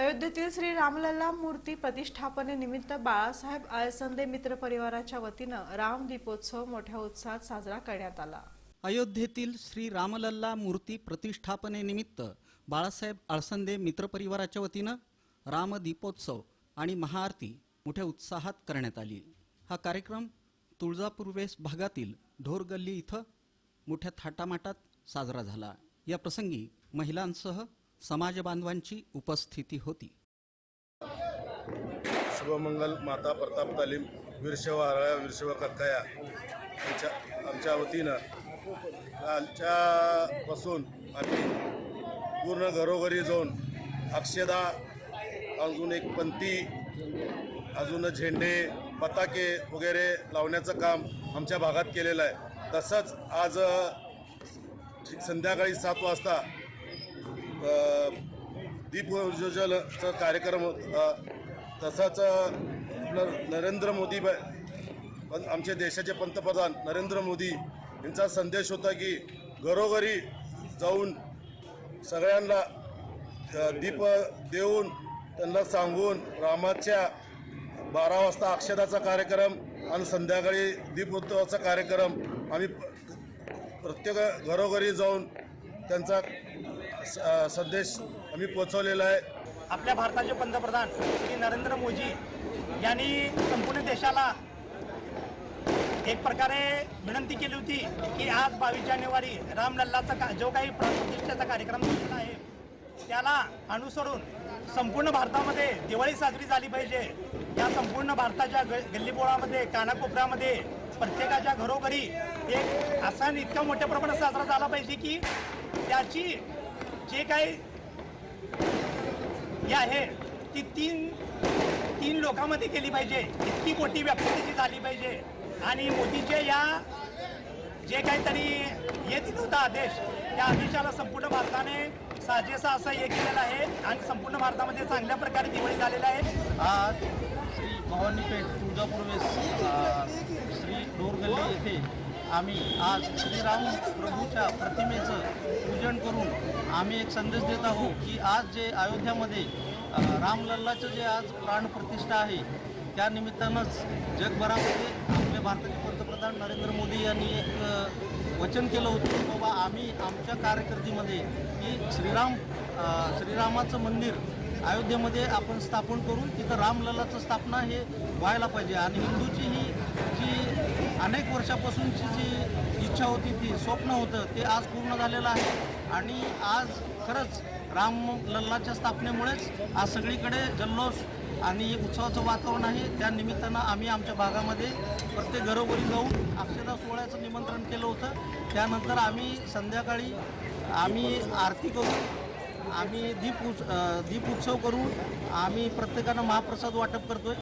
अयोध्येतील श्री रामलल्ला मूर्ती प्रतिष्ठापनेनिमित्त बाळासाहेब आळसंदे मित्र परिवाराच्या वतीनं राम दीपोत्सव मोठ्या उत्साहात साजरा करण्यात आला. अयोध्येतील श्री रामलल्ला मूर्ती प्रतिष्ठापनेनिमित्त बाळासाहेब आळसंदे मित्रपरिवाराच्या वतीनं रामदीपोत्सव आणि महाआरती मोठ्या उत्साहात करण्यात आली. हा कार्यक्रम तुळजापूरवेस भागातील ढोरगल्ली इथं मोठ्या थाटामाटात साजरा झाला. या प्रसंगी महिलांसह समाज बांधवांची उपस्थिती होती. शुभमंगल माता प्रताप तालीम वीरशेवा हरळ्या वीरशेवा कक्काया आमच्या आमच्या वतीनं कालच्यापासून आम्ही पूर्ण घरोघरी जाऊन अक्षदा अजून एक पंती अजून झेंडे पताके वगैरे लावण्याचं काम आमच्या भागात केलेलं आहे. तसंच आज संध्याकाळी सात वाजता अ, कार्यक्रम अ, तसाच नरेंद्र मोदी ब- पण आमचे देशाचे पंतप्रधान नरेंद्र मोदी यांचा संदेश होता की घरोघरी जाऊन सगळ्यांना दीप देऊन त्यांना सांगून रामाच्या बारा वाजता अक्षदाचा कार्यक्रम आणि संध्याकाळी दीपोत्सवाचा कार्यक्रम आम्ही प्रत्येक घरोघरी जाऊन त्यांचा स- संदेश आम्ही पोचवलेला आहे. आपल्या भारताचे पंतप्रधान श्री नरेंद्र मोदी यांनी संपूर्ण देशाला एक प्रकारे विनंती केली होती की आज बावीस जानेवारी रामलल्लाचा का जो काही प्राणप्रतिष्ठेचा कार्यक्रम झालेला आहे त्याला अनुसरून संपूर्ण भारतामध्ये दिवाळी साजरी झाली पाहिजे. या संपूर्ण भारताच्या ग गल्लीबोळामध्ये कानाकोपऱ्यामध्ये प्रत्येकाच्या घरोघरी एक असा आणि इतका मोठ्या प्रमाणात साजरा झाला पाहिजे की त्याची जे काही हे आहे ती तीन तीन लोकांमध्ये केली पाहिजे. इतकी मोठी व्याप्ती त्याची झाली पाहिजे. आणि मोदीचे या जे काहीतरी येत होता आदेश त्या आदेशाला संपूर्ण भारताने साजेसा असं हे केलेलं आहे. आणि संपूर्ण भारतामध्ये चांगल्या प्रकारे दिवाळी झालेला आहे. भवानीपेठ तुळजापूर वेस श्री डोरगल्ली येथे आम्ही आज श्रीराम प्रभूच्या प्रतिमेचं पूजन करून आम्ही एक संदेश देत आहोत की आज जे अयोध्यामध्ये रामलल्लाचं जे आज प्राणप्रतिष्ठा आहे त्या निमित्तानंच जगभरामध्ये आपल्या भारताचे पंतप्रधान नरेंद्र मोदी यांनी एक वचन केलं होतं की बाबा आम्ही आमच्या कार्यकर्तीमध्ये की श्रीराम श्रीरामाचं मंदिर अयोध्येमध्ये आपण स्थापन करून तिथं रामललाचं स्थापना हे व्हायला पाहिजे. आणि हिंदूची ही जी अनेक वर्षापासूनची जी इच्छा होती ती स्वप्न होतं ते आज पूर्ण झालेलं आहे. आणि आज खरंच राम लल्लाच्या स्थापनेमुळेच आज सगळीकडे जल्लोष आणि उत्सवाचं वातावरण आहे. त्या निमित्तानं आम्ही आमच्या भागामध्ये प्रत्येक घरोघरी जाऊन अक्षदा सोहळ्याचं निमंत्रण केलं होतं. त्यानंतर आम्ही संध्याकाळी आम्ही आरती करून आम्ही दीप उत्- दीप उत्सव करून आम्ही प्रत्येकानं महाप्रसाद वाटप करतोय.